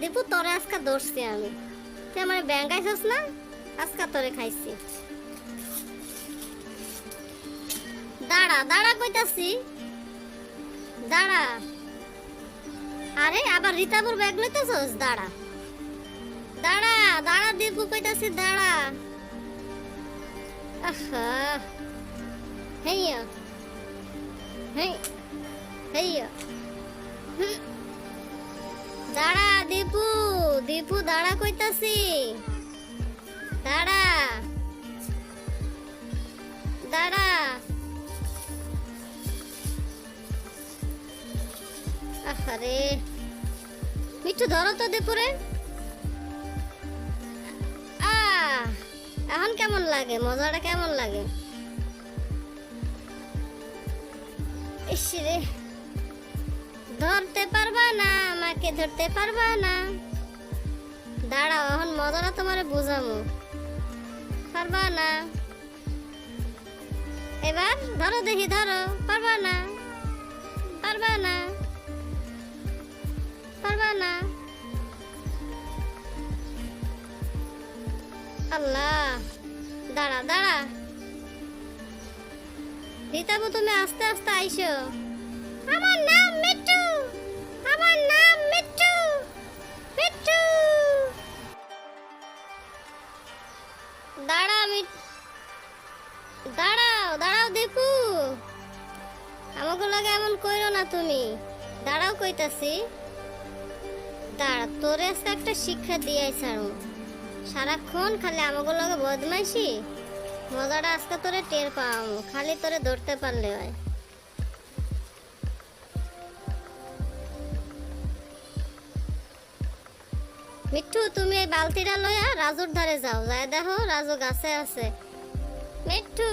দীপু তোরে আজকে ধরছি আমি। তুই আমার ব্যাংক আইসস না? আজকে তোরে খাইছি। দাঁড়া দাঁড়া কইতাছি। দাঁড়া। আরে, আবার রিতাবুর ব্যাগ লইতেছস? দাঁড়া। দাঁড়া দাঁড়া দীপু কইতাছি, দাঁড়া। আহা। হেইয়া। হেই হেইয়া। দাঁড়া। দীপু দাঁড়া কইতাছি। দাঁড়া। দাঁড়া। আরে মিঠু, ধরো তো দীপুরে। এখন কেমন লাগে? মজাটা কেমন লাগে? রে। ধরতে পারবা না, আমাকে ধরতে পারবা না। দাঁড়াও, এখন মজাটা তোমারে বুঝামু পারবা না? এবার ধরো দেখি, ধরো। পারবা না? পারবা না? পারবা না? আল্লাহ! দাঁড়া দাঁড়া। রীতাবু তুমি আস্তে আস্তে আইসো। আমার নাম দাঁড়াও দাঁড়াও দীপু আমাকে লাগে এমন কইরো না তুমি। দাঁড়াও কইতাছি। দাঁড়া, তোরে আজকে একটা শিক্ষা দিয়াই ছাড়ু। সারাক্ষণ খালি আমাকে লগে বদমাইশি। মজাটা আজকে তোরে টের পাও খালি তোরে ধরতে পারলে হয়। মিঠু, তুমি এই বালতিটা লইয়া রাজুর ধারে যাও। যাই দেখো, রাজু গাছে আছে। মিঠু!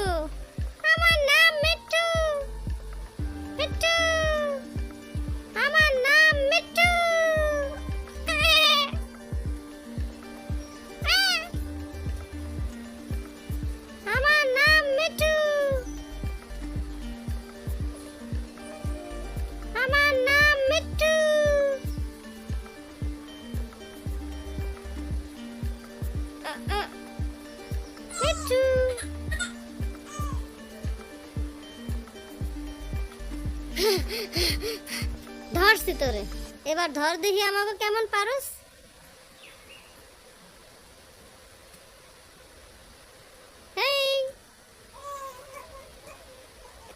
ধরছি তোরে এবার ধর দেখি আমাকে কেমন পারস।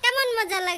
কেমন মজা লাগে।